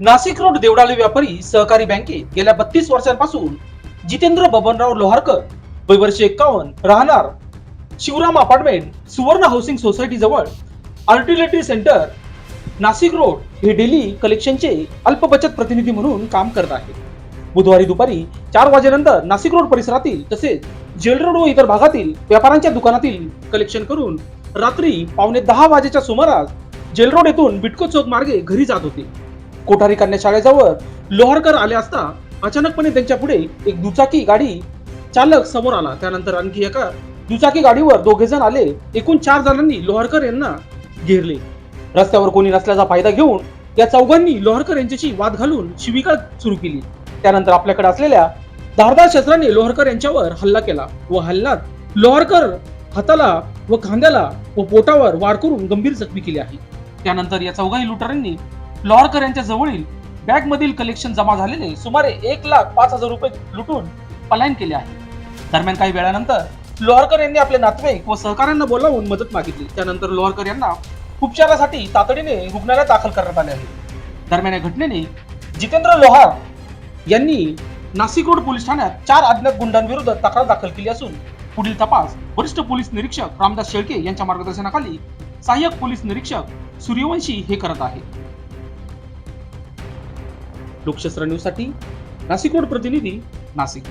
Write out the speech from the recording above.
Nashik road देवडाले व्यापारी सहकारी बँकेत गेल्या बत्तीस वर्षांपासून जितेंद्र बबनराव लोहारकर वय वर्ष एक्कावन्न राहणार Shivram apartment Suvarna housing society जवळ आर्टिलेटरी सेंटर नाशिक रोड हे डेली कलेक्शनचे अल्प बचत प्रतिनिधी म्हणून काम करत आहे. बुधवारी दुपारी चार वाजेनंतर नाशिक रोड परिसरातील तसेच जेल रोड व इतर भागातील व्यापाऱ्यांच्या दुकानातील कलेक्शन करून रात्री पावणे दहा वाजेच्या सुमारास जेल रोड येथून बिटको चौक मार्गे घरी जात होते. कोठारी कन्या शाळेजवळ लोहारकर आले असता अचानकपणे त्यांच्या पुढे एक दुचाकी गाडी चालक समोर आला. त्यानंतर आणखी एका दुचाकी गाडीवर दोघे जण आले. एकूण चार जणांनी लोहारकर यांना घेरले. रस्त्यावर कोणी नसल्याचा फायदा घेऊन या चौघांनी लोहारकर यांच्याशी वाद घालून शिविका सुरू केली. त्यानंतर आपल्याकडे असलेल्या धारदार शस्त्राने लोहारकर यांच्यावर हल्ला केला व हल्ल्यात लोहारकर हाताला व खांद्याला व पोटावर वार करून गंभीर जखमी केली आहे. त्यानंतर या चौघाही लुटारांनी लॉरकर यांच्या जवळील बॅग मधील कलेक्शन जमा झालेले सुमारे एक लाख पाच हजार रुपये लुटून पलायन केले आहे. दरम्यान काही वेळानंतर लोहरकर यांनी आपले नातेवाईक व सहकाऱ्यांना बोलावून मदत मागितली. त्यानंतर लोहरकर यांना उपचारासाठी तातडीने रुग्णालयात दाखल करण्यात आले आहे. दरम्यान या घटनेने जितेंद्र लोहार यांनी नाशिक रोड पोलीस ठाण्यात चार अज्ञात गुंडांविरोधात तक्रार दाखल केली असून पुढील तपास वरिष्ठ पोलीस निरीक्षक रामदास शेळके यांच्या मार्गदर्शनाखाली सहाय्यक पोलीस निरीक्षक सूर्यवंशी हे करत आहे. लोकशास्त्र न्यूजसाठी नाशिक रोड प्रतिनिधी नाशिक.